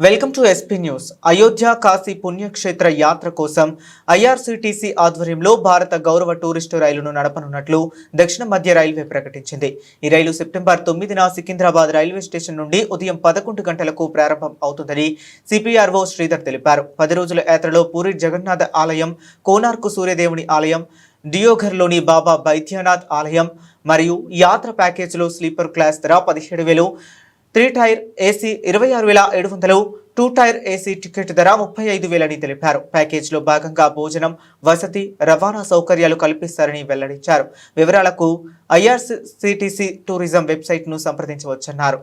Welcome to SP news. Ayodhya Kashi పుణ్యక్షేత్ర యాత్ర కోసం ఐఆర్సీటీసీ ఆధ్వర్యంలో భారత గౌరవ టూరిస్టు రైలును నడపనున్నట్లు దక్షిణ మధ్య రైల్వే ప్రకటించింది. ఈ రైలు సెప్టెంబర్ తొమ్మిదిన సికింద్రాబాద్ రైల్వే స్టేషన్ నుండి ఉదయం పదకొండు గంటలకు ప్రారంభం అవుతుందని సిపిఆర్ఓ శ్రీధర్ తెలిపారు. పది రోజుల యాత్రలో పూరి జగన్నాథ ఆలయం కోనార్కు సూర్యదేవుని ఆలయం డియోఘర్లోని బాబా బైద్యనాథ్ ఆలయం మరియు యాత్ర ప్యాకేజీలో స్లీపర్ క్లాస్ ధర పదిహేడు వేలు త్రీ టైర్ ఏసీ ఇరవై ఆరు వేల ఏడు వందలు టూ టైర్ ఏసీ టికెట్ ధర ముప్పై ఐదు వేలని తెలిపారు. ప్యాకేజీలో భాగంగా భోజనం వసతి రవాణా సౌకర్యాలు కల్పిస్తారని వెల్లడించారు. వివరాలకు ఐఆర్సిటిసి టూరిజం వెబ్సైట్ను సంప్రదించవచ్చన్నారు.